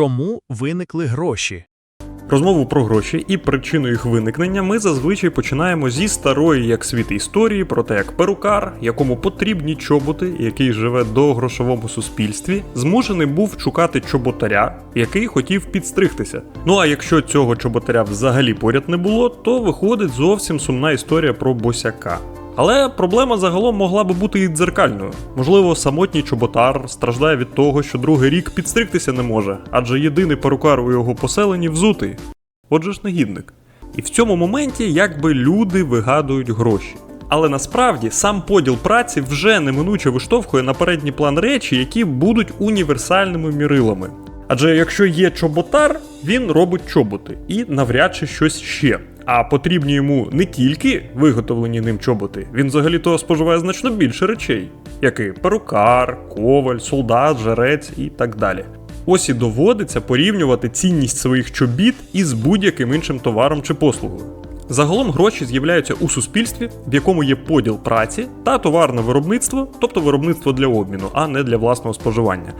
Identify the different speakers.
Speaker 1: Чому виникли гроші?
Speaker 2: Розмову про гроші і причину їх виникнення ми зазвичай починаємо зі старої як світ історії про те, як перукар, якому потрібні чоботи, який живе до грошовому суспільстві, змушений був шукати чоботаря, який хотів підстригтися. Ну а якщо цього чоботаря взагалі поряд не було, то виходить зовсім сумна історія про босяка. Але проблема загалом могла би бути і дзеркальною. Можливо, самотній чоботар страждає від того, що другий рік підстригтися не може, адже єдиний перукар у його поселенні взутий. Отже ж негідник. І в цьому моменті якби люди вигадують гроші. Але насправді сам поділ праці вже неминуче виштовхує на передній план речі, які будуть універсальними мірилами. Адже якщо є чоботар, він робить чоботи і навряд чи щось ще. А потрібні йому не тільки виготовлені ним чоботи, він взагалі-то споживає значно більше речей, як і перукар, коваль, солдат, жарець і так далі. Ось і доводиться порівнювати цінність своїх чобіт із будь-яким іншим товаром чи послугою. Загалом гроші з'являються у суспільстві, в якому є поділ праці та товарне виробництво, тобто виробництво для обміну, а не для власного споживання.